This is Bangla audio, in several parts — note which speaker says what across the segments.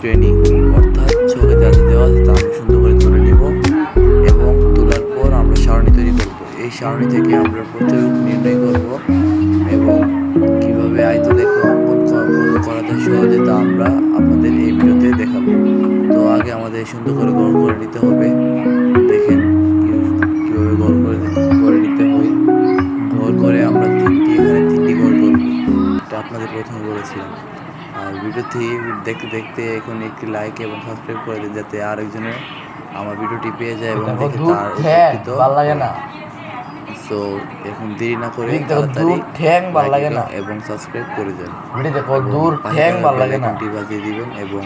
Speaker 1: শ্রেণি অর্থাৎ ছবি যা দেওয়া আছে তা আমরা সুন্দর করে তুলে নেব এবং তোলার পর আমরা সারণী তৈরি করব। এই সারণী থেকে আমরা প্রত্যেক নির্ণয় করব এবং কীভাবে আয়তলেখ অঙ্কন করা যায় সহজে তা আমরা আপনাদের এই ভিডিওতে দেখাবো। তো আগে আমাদের সুন্দর করে গ্রহণ করে নিতে হবে। দেখেন কীভাবে গ্রহণ করে করে নিতে হবে ঘর করে আমরা তিনটি এখানে তিনটি ঘর করব। এটা আপনাদের প্রথমে বলেছিলাম। আর ভিডিওটি দেখতে দেখতে এখন একটি লাইক এবং সাবস্ক্রাইব করে দিন যাতে আরেকজনের আমার ভিডিওটি পেয়ে যায় এবং
Speaker 2: দেখে
Speaker 1: তার উপকৃত।
Speaker 2: ভালো লাগে না।
Speaker 1: সো এখন দেরি না করে তাড়াতাড়ি
Speaker 2: ঠ্যাং ভালো লাগে না।
Speaker 1: এবং সাবস্ক্রাইব করে দেন
Speaker 2: ভিডিও দেখো দূর ঠ্যাং ভালো লাগে না।
Speaker 1: icon টি বাজিয়ে দিবেন এবং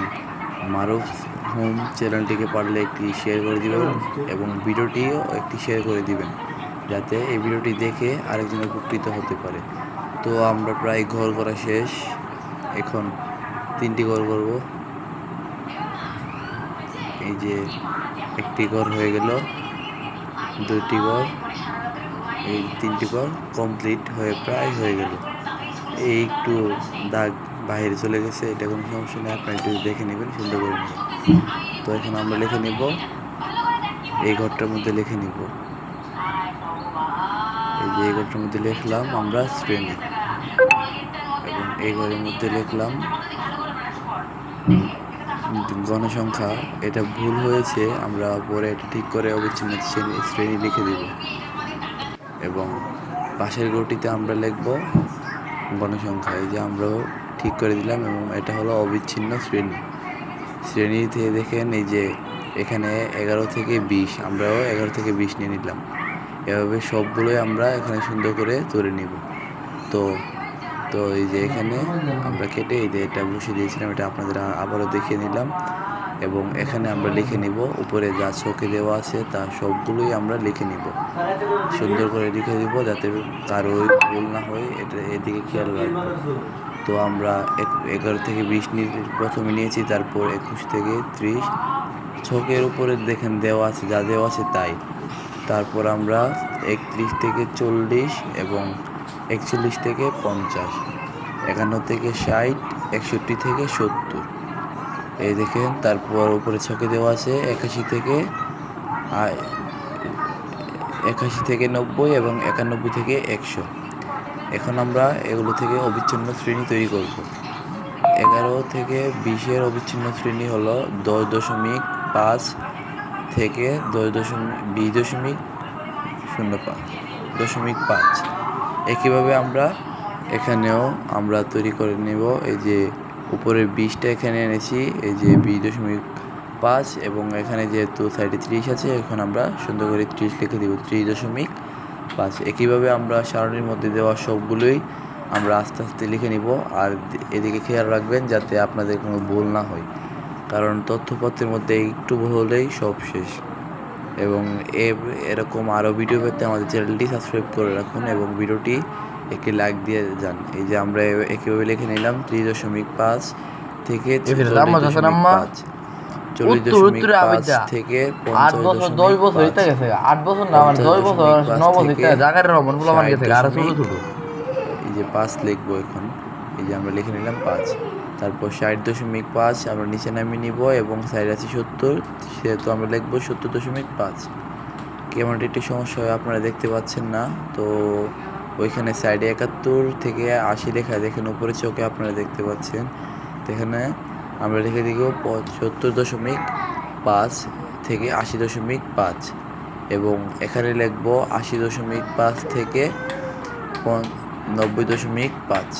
Speaker 1: মারুফ হোম চ্যানেলটিকে পারলে একটি শেয়ার করে দিবেন এবং ভিডিওটিও একটি শেয়ার করে দিবেন যাতে এই ভিডিওটি দেখে আরেকজন উপকৃত হতে পারে। তো আমরা প্রায় ঘর করা শেষ। এখন তিনটি ঘর করব। এই যে একটি ঘর হয়ে গেল দুটি ঘর, এই তিনটি ঘর কমপ্লিট হয়ে প্রায় হয়ে গেল। এই একটু দাগ বাইরে চলে গেছে, এটা কোনো সমস্যা নেই, আপনারা একটু দেখে নেবেন, সুন্দর করে নেবেন। তো এখন আমরা লিখে নিব, এই ঘরটার মধ্যে লিখে নিব। এই যে এই ঘরটার মধ্যে লিখলাম আমরা শ্রেণি। এই ঘরের মধ্যে লিখলাম, গণসংখ্যা, এটা ভুল হয়েছে, আমরা পরে এটা ঠিক করে অবিচ্ছিন্ন শ্রেণি শ্রেণি লিখে দিব। এবং পাশের ঘরটিতে আমরা লিখব গণসংখ্যা, এই যে আমরাও ঠিক করে দিলাম এবং এটা হলো অবিচ্ছিন্ন শ্রেণি। শ্রেণীতে দেখেন এই যে এখানে এগারো থেকে বিশ, আমরাও এগারো থেকে বিশ নিয়ে নিলাম। এভাবে সবগুলোই আমরা এখানে সুন্দর করে তুলে নিব। তো তো এই যে এখানে আমরা কেটে এই যে এটা বসিয়ে দিয়েছিলাম, এটা আপনাদের আবারও দেখিয়ে নিলাম। এবং এখানে আমরা লিখে নিব, উপরে যা চোখে দেওয়া আছে তা সবগুলোই আমরা লিখে নিব। সুন্দর করে লিখে দিব যাতে কারও ভুল না হয়, এটা এদিকে খেয়াল রাখব তো আমরা এগারো থেকে বিশ নিয়ে প্রথমে নিয়েছি, তারপর একুশ থেকে ত্রিশ। ছকের উপরে দেখেন দেওয়া আছে, যা দেওয়া আছে তাই। তারপর আমরা একত্রিশ থেকে চল্লিশ এবং একচল্লিশ থেকে পঞ্চাশ, একান্ন থেকে ষাট, একষট্টি থেকে সত্তর। এই দেখেন, তারপর উপরে ছকে দেওয়া আছে একাশি থেকে একাশি থেকে নব্বই এবং একানব্বই থেকে একশো। এখন আমরা এগুলো থেকে অবিচ্ছিন্ন শ্রেণি তৈরি করব। এগারো থেকে বিশের অবিচ্ছিন্ন শ্রেণি হলো দশ দশমিক পাঁচ থেকে দশ দশমিক, বিশ দশমিক শূন্য পাঁচ, দশমিক পাঁচ। একইভাবে আমরা এখানেও আমরা তৈরি করে নেব এই যে উপরের বিশটা এখানে এনেছি, এই যে বিশ দশমিক পাঁচ এবং এখানে যেহেতু সাইডে ত্রিশ আছে, এখন আমরা সুন্দর করে ত্রিশ লিখে দিব, ত্রিশ দশমিক পাঁচ। একইভাবে আমরা সারণীর মধ্যে দেওয়া সবগুলোই আমরা আস্তে আস্তে লিখে নিব, আর এদিকে খেয়াল রাখবেন যাতে আপনাদের কোনো ভুল না হয়, কারণ তথ্যপত্রের মধ্যে একটু ভুল হলেই সব শেষ। এবং এরকম আরও ভিডিও পেতে আমাদের চ্যানেলটি সাবস্ক্রাইব করে রাখুন এবং ভিডিওটি একটি লাইক দিয়ে যান। এই যে আমরা একইভাবে লিখে নিলাম ত্রিশ দশমিক পাঁচ থেকে পাঁচ। চল্লিশ দশমিক পাঁচ থেকে
Speaker 2: আট বছর দশ বছর
Speaker 1: পাঁচ।
Speaker 2: গেছে। আট বছর না মানে দশ বছর ন বছর
Speaker 1: থেকে
Speaker 2: ইতে জায়গার রমন গেছে। আর ছোট ছোট
Speaker 1: এই যে পাঁচ লিখব এখন। এই যে আমরা লিখে নিলাম পাঁচ। তারপর ষাট দশমিক পাঁচ আমরা নিচে নামিয়ে নিব এবং সাইড আছে সত্তর, সেহেতু আমরা লিখব সত্তর দশমিক পাঁচ। ক্যামেরাটি একটি সমস্যা হয় আপনারা দেখতে পাচ্ছেন না, তো ওইখানে সাইডে একাত্তর থেকে আশি লেখা, দেখেন উপরে চোখে আপনারা দেখতে পাচ্ছেন। এখানে আমরা লিখে দিব সত্তর দশমিক পাঁচ থেকে আশি দশমিক পাঁচ এবং এখানে লিখব আশি দশমিক পাঁচ থেকে নব্বই দশমিক পাঁচ।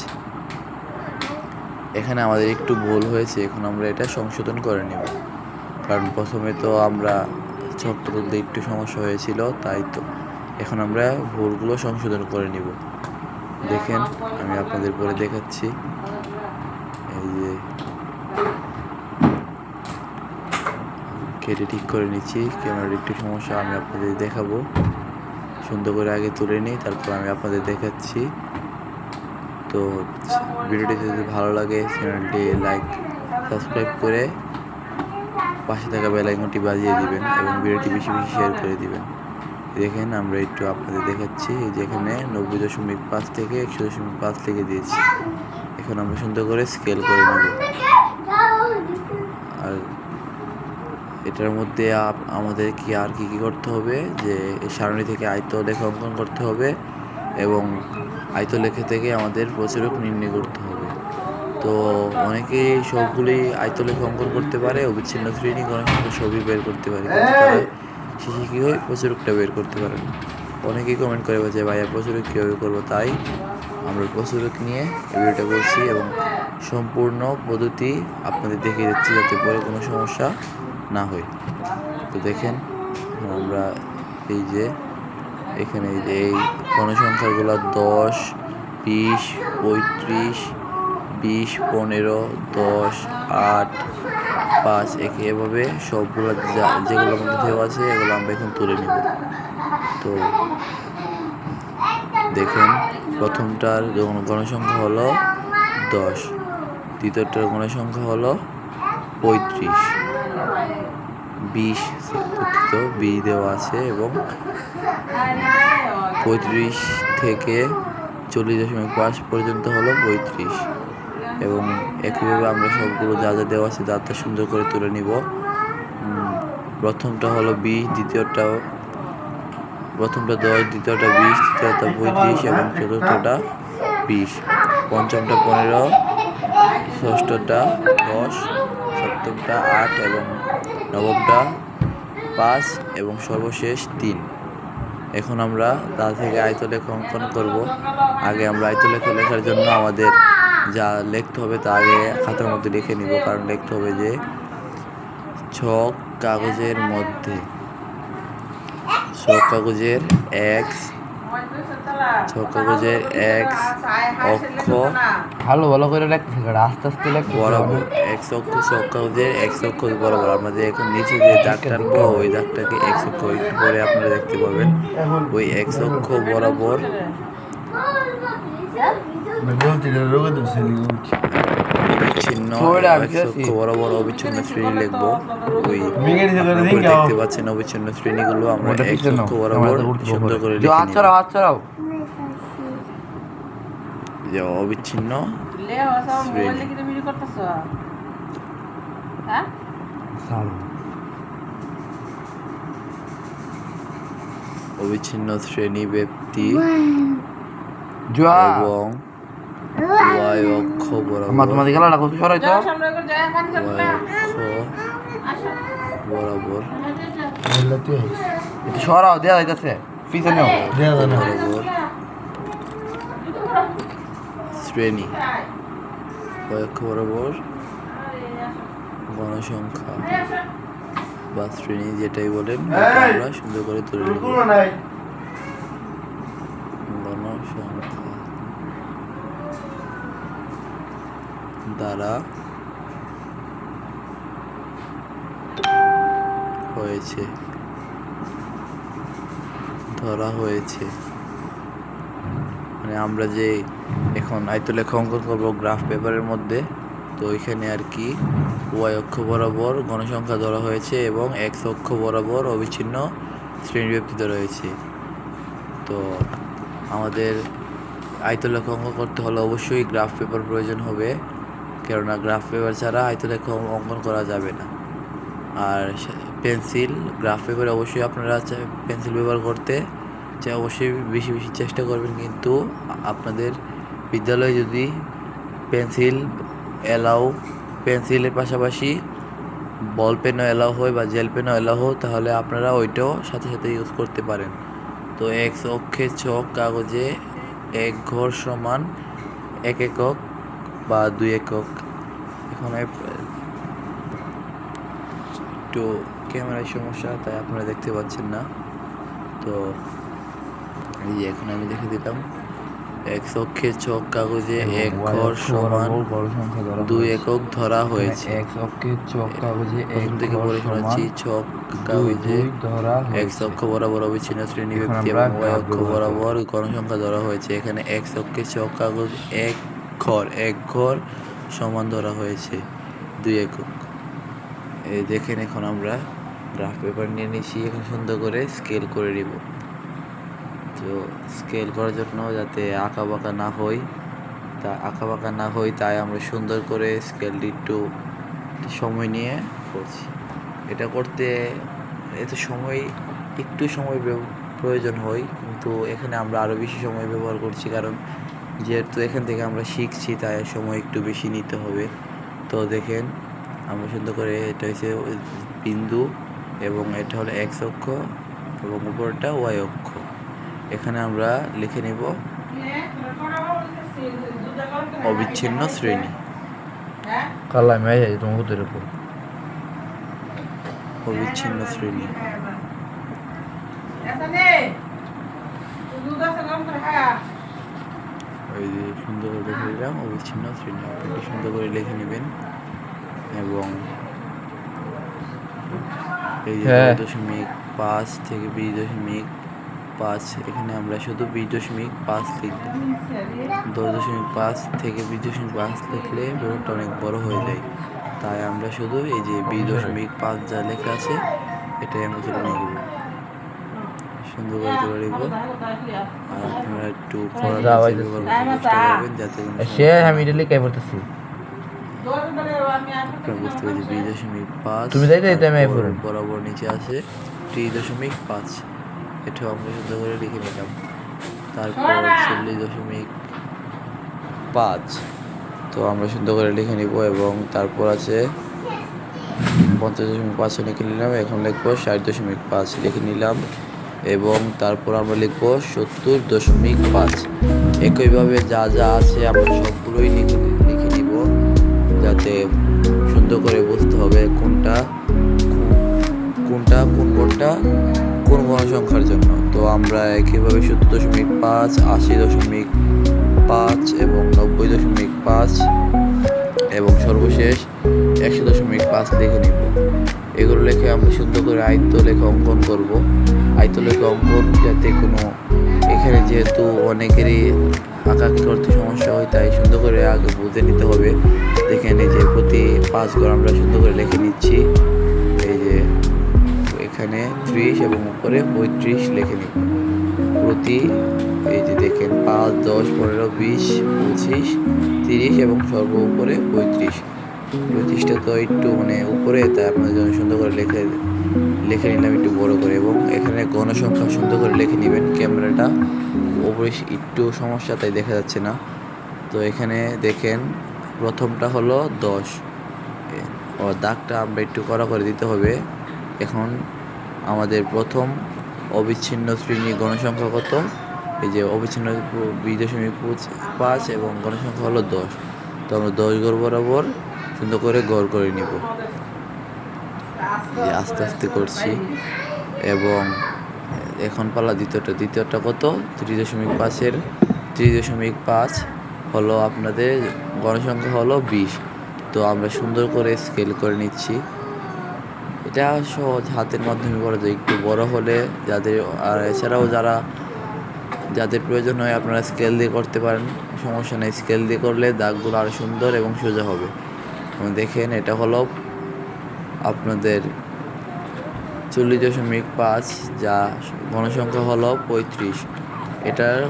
Speaker 1: এখানে আমাদের একটু ভুল হয়েছে, এখন আমরা এটা সংশোধন করে নেব। কারণ প্রথমে তো আমরা ছক তুলতে একটু সমস্যা হয়েছিল, তাই তো। এখন আমরা ভুলগুলো সংশোধন করে নিব। দেখেন, আমি আপনাদের পরে দেখাচ্ছি। এই যে, কেটে ঠিক করে নিচ্ছি, ক্যামেরার একটু সমস্যা, আমি আপনাদের দেখাবো। সুন্দর করে আগে তুলে নিই, তারপর আমি আপনাদের দেখাচ্ছি। তো ভিডিওটি যদি ভালো লাগে, চ্যানেলটি লাইক সাবস্ক্রাইব করে পাশে থাকা বেল আইকনটি বাজিয়ে দিবেন এবং ভিডিওটি বেশি বেশি শেয়ার করে দিবেন। দেখেন, আমরা একটু আপনাদের দেখাচ্ছি এই যে এখানে নব্বই দশমিক পাঁচ থেকে একশো দশমিক পাঁচ থেকে দিয়েছি। এখন আমরা সুন্দর করে স্কেল করে নেব। আর এটার মধ্যে আমাদের কি আর কি কি করতে হবে? যে সারণী থেকে আয়ত্ত লেখা অঙ্কন করতে হবে এবং আয়ত লেখা থেকে আমাদের প্রচুরক নির্ণয় করতে হবে। তো অনেকেই সবগুলি আয়তলেখ অঙ্কন করতে পারে অবিচ্ছিন্ন শ্রেণি গণসংখ্যা সবই বের করতে পারে। শেষে কী হয় প্রচুরকটা বের করতে পারে না। অনেকেই কমেন্ট করে যে ভাইয়া প্রচুরক কীভাবে করব? তাই আমরা প্রচুরক নিয়ে ভিডিওটা করছি এবং সম্পূর্ণ পদ্ধতি আপনাদের দেখিয়ে দিচ্ছি যাতে পরে কোনো সমস্যা না হয়। তো দেখেন আমরা এই যে এখানে এই যে এই গণসংখ্যাগুলো দশ, বিশ, পঁয়ত্রিশ, বিশ, পনেরো, দশ, আট, পাঁচ, একে এভাবে সবগুলো যা- যেগুলোর মধ্যে আছে এগুলো আমরা এখন তুলে নিব। তো দেখেন, প্রথমটার গণ- গণসংখ্যা হলো দশ, দ্বিতীয়টার গণসংখ্যা হলো পঁয়ত্রিশ। বিশ দুঃখিত বি দেওয়া আছে এবং পঁয়ত্রিশ থেকে চল্লিশ দশমিক পাঁচ পর্যন্ত হলো পঁয়ত্রিশ। এবং একইভাবে আমরা সবগুলো যা যা দেওয়া আছে তাতে সুন্দর করে তুলে নিব। প্রথমটা হলো বিশ দ্বিতীয়টা প্রথমটা দশ, দ্বিতীয়টা বিশ তৃতীয়টা পঁয়ত্রিশ এবং চতুর্থটা বিশ। পঞ্চমটা পনেরো, ষষ্ঠটা দশ, সপ্তমটা আট এবং নবমটা পাঁচ এবং সর্বশেষ তিন। এখন আমরা তা থেকে আয়তলেখ অঙ্কন করব। আগে আমরা আয়তলেখ লেখার জন্য আমাদের যা লিখতে হবে তা আগে খাতার মধ্যে লিখে নিব, কারণ লিখতে হবে যে ছক কাগজের মধ্যে। ছক কাগজের এক্স কাগজের এক্স অক্ষ।
Speaker 2: ভালো ভালো করে রাখতে আস্তে আস্তে লেখ
Speaker 1: বরাবর এক্স অক্ষ ছক কাগজের এক্স অক্ষ বরাবর আমাদের এখন নিচে যে দাগটা টানবো ওই দাগটাকে এক্স অক্ষ একটু পরে আপনারা দেখতে পাবেন। ওই এক্স অক্ষ বরাবর। অবিচ্ছিন্ন
Speaker 2: ছবিটা আমি
Speaker 1: অবিচ্ছিন্ন শ্রেণি লিখব। ওই। দেখতে পাচ্ছেন অবিচ্ছিন্ন শ্রেণীগুলো। আমরা বরাবর সুন্দর করে
Speaker 2: যে
Speaker 1: অবিচ্ছিন্ন
Speaker 3: হ্যাঁ?
Speaker 1: অবিচ্ছিন্ন শ্রেণি ব্যক্তি এবং ওয়াই অক্ষ বরাবর
Speaker 2: মাঝমাঝি খেলাটা কত সরাই তো।
Speaker 3: যায়
Speaker 1: অক্ষ বরাবর।
Speaker 2: একটু সরাও দেওয়া যাইতেছে। পিছনে নাও।
Speaker 1: বরাবর শ্রেণি। অক্ষ বরাবর? গণসংখ্যা বা শ্রেণি যেটাই বলেন আমরা সুন্দর করে তুলে নেব গণসংখ্যা দ্বারা হয়েছে। ধরা হয়েছে। মানে আমরা যে এখন আয়তলেখ অঙ্কন করব গ্রাফ পেপারের মধ্যে, তো এখানে আর কি ওয়াই অক্ষ বরাবর গণসংখ্যা ধরা হয়েছে এবং এক্স অক্ষ বরাবর অবিচ্ছিন্ন শ্রেণীব্যক্তি ধরা হয়েছে। তো আমাদের আয়তলেখ অঙ্কন করতে হলে অবশ্যই গ্রাফ পেপার প্রয়োজন হবে। কেননা গ্রাফ পেপার ছাড়া আয়তলেখ অঙ্কন করা যাবে না। আর পেন্সিল, গ্রাফ পেপারে অবশ্যই আপনারা পেন্সিল ব্যবহার করতে চাই অবশ্যই বেশি বেশি চেষ্টা করবেন। কিন্তু আপনাদের বিদ্যালয়ে যদি পেন্সিল এলাও, পেন্সিলের পাশাপাশি বল পেনও এলাও হয় বা জেল পেনও এলাও হয়, তাহলে আপনারা ওইটাও সাথে সাথে ইউজ করতে পারেন। তো এক্স অক্ষে ছক কাগজে এক ঘর সমান এক একক বা দুই একক। এখানে একটু ক্যামেরার সমস্যা তাই আপনারা দেখতে পাচ্ছেন না। তো এই যে এখন আমি দেখে দিলাম এক অক্ষে ছক কাগজে এক ঘর সমান দুই একক ধরা হয়েছে।
Speaker 2: এক অক্ষে চক কাগজে এক
Speaker 1: থেকে পড়ে শোনাচ্ছি কাগজে এক অক্ষ বরাবর অবিচ্ছিন্ন শ্রেণি ব্যক্তি এবং অক্ষ বরাবর গণসংখ্যা ধরা হয়েছে। এখানে এক অক্ষে ছক কাগজ এক ঘর, এক ঘর সমান ধরা হয়েছে দুই একক। এই দেখেন এখন আমরা গ্রাফ পেপার নিয়ে নিয়েছি এখন সুন্দর করে স্কেল করে নিব। তো স্কেল করার জন্য যাতে আঁকা বাঁকা না হয়, তা আঁকা বাঁকা না হয় তাই আমরা সুন্দর করে স্কেলটি একটু সময় নিয়ে করছি। এটা করতে এত সময়, একটু সময় প্রয়োজন হয়, কিন্তু এখানে আমরা আরও বেশি সময় ব্যবহার করছি কারণ যেহেতু এখান থেকে আমরা শিখছি তাই সময় একটু বেশি নিতে হবে। তো দেখেন আমরা সুন্দর করে এটা হচ্ছে বিন্দু এবং এটা হলো এক্স অক্ষ এবং উপরটা ওয়াই অক্ষ। এখানে আমরা লিখে নিব অবিচ্ছিন্ন শ্রেণি।
Speaker 3: হ্যাঁ
Speaker 1: অবিচ্ছিন্ন শ্রেণি।
Speaker 3: দুধ আছে গরম করে খা।
Speaker 1: ওই যে সুন্দর করে লিখে দিলাম অবিচ্ছিন্ন শ্রেণি আপনাকে সুন্দর করে লিখে নেবেন এবং এই যে
Speaker 2: হ্যাঁ।
Speaker 1: দশমিক পাঁচ থেকে বিশ দশমিক পাঁচ এখানে আমরা শুধু বিশ দশমিক পাঁচ লিখব। দশ দশমিক পাঁচ থেকে বিশ দশমিক পাঁচ লিখলে ব্যাপারটা অনেক বড় হয়ে যায়। তাই আমরা শুধু এই যে বিশ দশমিক পাঁচ যা লেখা আছে এটাই আমরা তুলে নিয়ে নেব। সুন্দর করে তুলে নিব। আর আপনারা একটু
Speaker 2: সে আমি এটা লিখাই পড়তেছি।
Speaker 1: বুঝতে পেরেছি বিশ দশমিক পাঁচ
Speaker 2: তুমি যাইতে যাইতে আমি।
Speaker 1: বরাবর নিচে আছে ত্রিশ দশমিক পাঁচ। এটাও আমরা সুন্দর করে লিখে নিলাম। তারপর চল্লিশ দশমিক পাঁচ। তো আমরা সুন্দর করে লিখে নিব এবং তারপর আছে পঞ্চাশ দশমিক পাঁচও লিখে নিলাম। এখন লিখব ষাট দশমিক পাঁচ লিখে নিলাম। এবং তারপর আমরা লিখব সত্তর দশমিক পাঁচ। একইভাবে যা যা আছে আমরা সবগুলোই লিখে নিব, যাতে সুন্দর করে বুঝতে হবে কোনটা কোনটা কোন কোনটা কোন গণসংখ্যার জন্য। তো আমরা একইভাবে সত্তর দশমিক পাঁচ, আশি দশমিক পাঁচ এবং নব্বই দশমিক পাঁচ এবং সর্বশেষ একশো দশমিক পাঁচ লিখে নিব। এগুলো লেখে আমরা সুন্দর করে আয়ত্ত লেখা অঙ্কন করব। আয়ত্ত লেখা অঙ্কন যাতে কোনো এখানে যেহেতু অনেকেরই আঁকাকি করতে সমস্যা হয়, তাই সুন্দর করে আগে বুঝে নিতে হবে। দেখেন এই যে প্রতি পাঁচ ঘর আমরা সুন্দর করে লিখে নিচ্ছি। এই যে এখানে ত্রিশ এবং উপরে পঁয়ত্রিশ লিখে নিব। প্রতি এই যে দেখেন পাঁচ, দশ, পনেরো, বিশ, পঁচিশ, তিরিশ এবং সর্ব উপরে পঁয়ত্রিশ। পঁয়ত্রিশটা তো একটু মানে উপরে, তাই আপনাদের জন্য সুন্দর করে লিখে লিখে নিলাম একটু বড় করে এবং এখানে গণসংখ্যা সুন্দর করে লিখে নেবেন ক্যামেরাটা। উপরে একটু সমস্যা, তাই দেখা যাচ্ছে না। তো এখানে দেখেন, প্রথমটা হলো দশ। ও দাগটা আমরা একটু কড়া করে দিতে হবে। এখন আমাদের প্রথম অবিচ্ছিন্ন শ্রেণি গণসংখ্যা কত? এই যে অবিচ্ছিন্ন বিশ দশমিক পাঁচ এবং গণসংখ্যা হলো দশ। তো আমরা দশ গড় বরাবর সুন্দর করে গড় করে নিব। আস্তে আস্তে করছি। এবং এখন পালা দ্বিতীয়টা দ্বিতীয়টা কত? ত্রিশ দশমিক পাঁচের, ত্রিশ দশমিক পাঁচ হলো আপনাদের গণসংখ্যা হলো বিশ। তো আমরা সুন্দর করে স্কেল করে নিচ্ছি। এটা সহজ হাতের মাধ্যমে করা যায়। একটু বড় হলে যাদের, আর এছাড়াও যারা, যাদের প্রয়োজন হয় আপনারা স্কেল দিয়ে করতে পারেন। সমস্যা নেই স্কেল দিয়ে করলে দাগগুলো আরও সুন্দর এবং সোজা হবে। দেখেন, এটা হলো আপনাদের চল্লিশ দশমিক পাঁচ, যা গণসংখ্যা হলো পঁয়ত্রিশ। এটার,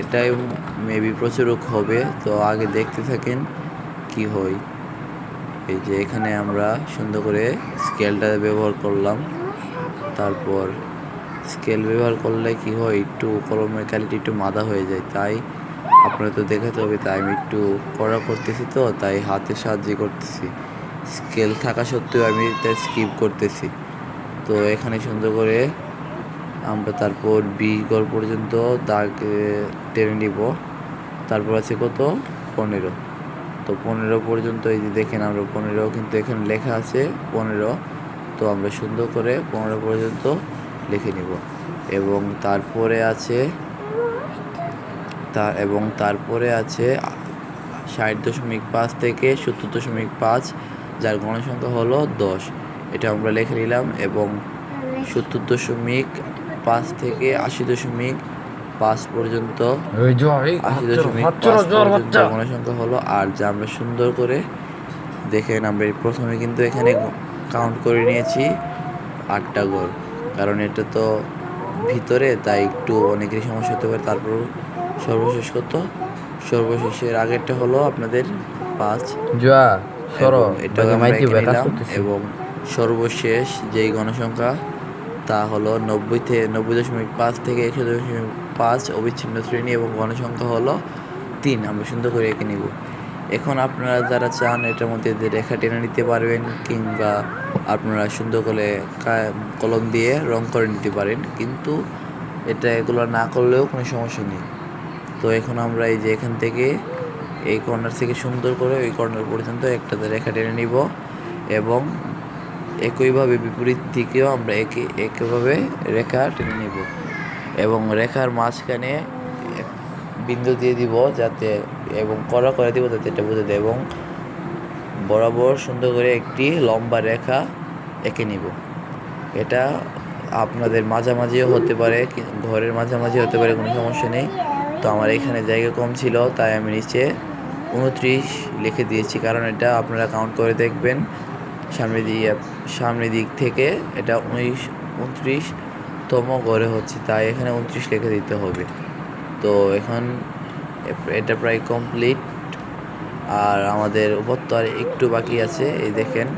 Speaker 1: এটাই মেবি প্রচুরক হবে, তো আগে দেখতে থাকেন কি হয়। এই যে এখানে আমরা সুন্দর করে স্কেলটা ব্যবহার করলাম। তারপর স্কেল ব্যবহার করলে কি হয়, একটু কলমের কোয়ালিটি একটু মাদা হয়ে যায়। তাই আপনারা তো দেখাতে হবে, তাই আমি একটু কড়া করতেছি তো, তাই হাতের সাহায্য করতেছি। স্কেল থাকা সত্ত্বেও আমি তাই স্কিপ করতেছি। তো এখানে সুন্দর করে আমরা তারপর বিশ গড় পর্যন্ত দাগ টেনে নিব। তারপর আছে কত? পনেরো। তো পনেরো পর্যন্ত এই যে দেখেন আমরা পনেরো কিন্তু এখানে লেখা আছে পনেরো। তো আমরা সুন্দর করে পনেরো পর্যন্ত লিখে নিব। এবং তারপরে আছে তা এবং তারপরে আছে ষাট দশমিক পাঁচ থেকে সত্তর দশমিক পাঁচ যার গণসংখ্যা হলো দশ। এটা আমরা লিখে নিলাম এবং সত্তর দশমিক পাঁচ থেকে আশি দশমিক পাঁচ পর্যন্ত আশি দশমিক পাঁচ পর্যন্ত গণসংখ্যা হলো আর যা আমরা সুন্দর করে দেখেন আমরা প্রথমে কিন্তু এখানে কাউন্ট করে নিয়েছি আটটা গোল কারণ এটা তো ভিতরে তাই একটু অনেকেরই সমস্যা হতে পারে তারপর সর্বশেষ কত? সর্বশেষের আগেরটা হলো আপনাদের পাঁচ।
Speaker 2: জুয়া সরো কাজ
Speaker 1: এবং সর্বশেষ যেই গণসংখ্যা তা হলো নব্বই থেকে নব্বই দশমিক পাঁচ থেকে একশো দশমিক পাঁচ অবিচ্ছিন্ন শ্রেণি এবং গণসংখ্যা হলো তিন। আমরা সুন্দর করে এঁকে নিব। এখন আপনারা যারা চান এটার মধ্যে রেখা টেনে নিতে পারবেন কিংবা আপনারা সুন্দর করে কলম দিয়ে রং করে নিতে পারেন। কিন্তু এটা এগুলো না করলেও কোনো সমস্যা নেই। তো এখন আমরা এই যে এখান থেকে এই কর্নার থেকে সুন্দর করে ওই কর্নার পর্যন্ত একটা রেখা টেনে নিব এবং একইভাবে বিপরীত দিকেও আমরা একে, একইভাবে রেখা টেনে নিব এবং রেখার মাঝখানে বিন্দু দিয়ে দিব যাতে, এবং কড়া করে দিব যাতে এটা বুঝে দেয় এবং বরাবর সুন্দর করে একটি লম্বা রেখা এঁকে নিব। এটা আপনাদের মাঝামাঝিও হতে পারে, ঘরের মাঝামাঝি হতে পারে, কোনো সমস্যা নেই। তো আমার এখানে জায়গা কম ছিল, তাই আমি নিচে উনত্রিশ লিখে দিয়েছি। কারণ এটা আপনারা কাউন্ট করে দেখবেন, সামনে দিয়ে সামনের দিক থেকে এটা উনিশ উনত্রিশতম ঘরে হচ্ছে, তাই এখানে উনত্রিশ লিখে দিতে হবে। তো এখন এটা প্রায় কমপ্লিট আর আমাদের উপর তো আর একটু বাকি আছে, এই দেখেন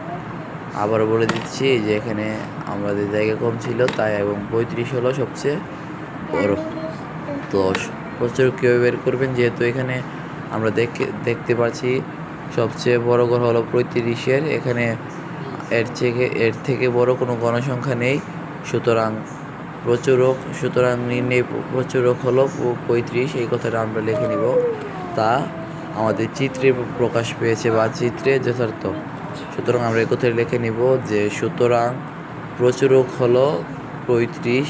Speaker 1: আবার বলে দিচ্ছি যে এখানে আমাদের জায়গা কম ছিল, তাই এবং পঁয়ত্রিশ হলো সবচেয়ে বড়। তো প্রচুর কীভাবে বের করবেন, যেহেতু এখানে আমরা দেখে, দেখতে পাচ্ছি সবচেয়ে বড় ঘর হলো পঁয়ত্রিশের এখানে এর থেকে এর থেকে বড় কোনো গণসংখ্যা নেই, সুতরাং প্রচুরক সুতরাং নির্ণয় প্রচুরক হলো পঁয়ত্রিশ, এই কথাটা আমরা লিখে নিব। তা আমাদের চিত্রে প্রকাশ পেয়েছে বা চিত্রে যথার্থ। সুতরাং আমরা এই কথাটা লিখে নিব যে সুতরাং প্রচুরক হলো পঁয়ত্রিশ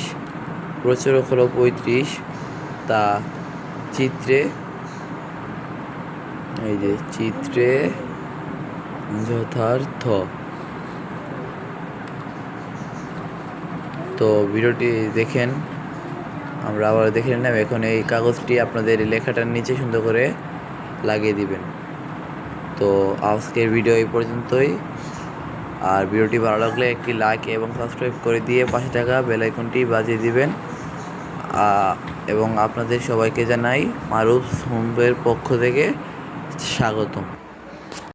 Speaker 1: প্রচুরক হলো পঁয়ত্রিশ, তা চিত্রে, এই যে চিত্রে যথার্থ। তো ভিডিওটি দেখেন, আমরা আবার দেখে নিলাম, এখন এই কাগজটি আপনাদের লেখাটার নিচে সুন্দর করে লাগিয়ে দিবেন। তো আজকের ভিডিও এই পর্যন্তই। আর ভিডিওটি ভালো লাগলে একটি লাইক এবং সাবস্ক্রাইব করে দিয়ে পাশে থাকা বেল আইকনটি বাজিয়ে দিবেন। এবং আপনাদের সবাইকে জানাই মারুফ হোমের পক্ষ থেকে স্বাগতম।